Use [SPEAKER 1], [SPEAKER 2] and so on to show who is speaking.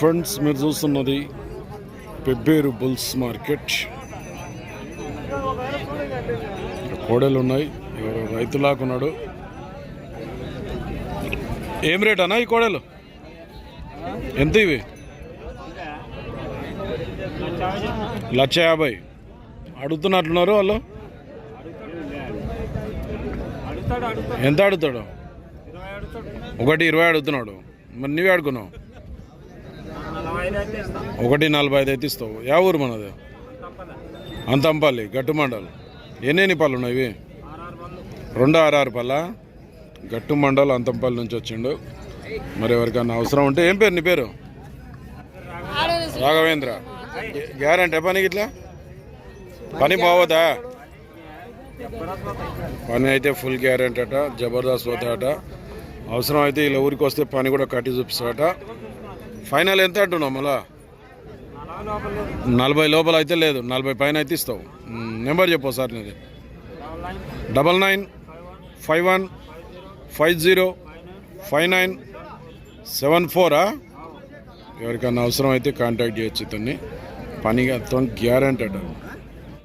[SPEAKER 1] Friends మీరు చూస్తున్నది Pebbair bulls market. కోడలు ఉన్నాయి. ఎవరో రైతులాకున్నాడు ఏం రేట్ అన్నా ఈ కోడలు? ఎంత ఇవి? లక్ష యాభై. అడుగుతున్నట్లున్నారు వాళ్ళు? ఎంత అడుగుతాడు?
[SPEAKER 2] అడుగుతాడు
[SPEAKER 1] ఒకటి ఇరవై అడుగుతున్నాడు. మరి నీవే అడుగున్నావు
[SPEAKER 2] నలభై ఐదు అయితే ఇస్తాం
[SPEAKER 1] ఒకటి నలభై ఐదు అయితే ఇస్తావు. యా ఊరు మనది? అంతంపల్లి గట్టు మండల్ ఎన్ని పళ్ళు ఉన్నాయి ఇవి? రెండు ఆరు పళ్ళ? గట్టు మండల్ అంతంపల్లి నుంచి వచ్చిండు. మరి ఎవరికన్నా అవసరం ఉంటే ఏం పేరు నీ పేరు? రాఘవేంద్ర. గ్యారంటీ పనికి ఇట్లా? పని బావదా పని అయితే ఫుల్ గ్యారంటీ అట జబర్దస్త్ పోతాడట అవసరం అయితే ఇలా ఊరికి వస్తే పని కూడా కట్టి చూపిస్తాడట ఫైనల్ ఎంత అంటున్నావు మళ్ళా?
[SPEAKER 2] నలభై లోపల
[SPEAKER 1] అయితే లేదు నలభై పైన అయితే ఇస్తావు. నెంబర్ చెప్పు సార్ నీది.
[SPEAKER 2] Double nine five one
[SPEAKER 1] five zero
[SPEAKER 2] five nine
[SPEAKER 1] seven ఫోరా ఎవరికన్నా అవసరం అయితే కాంటాక్ట్ చేయొచ్చు ఇతన్ని. తొంగి గ్యారంటీ అంటారు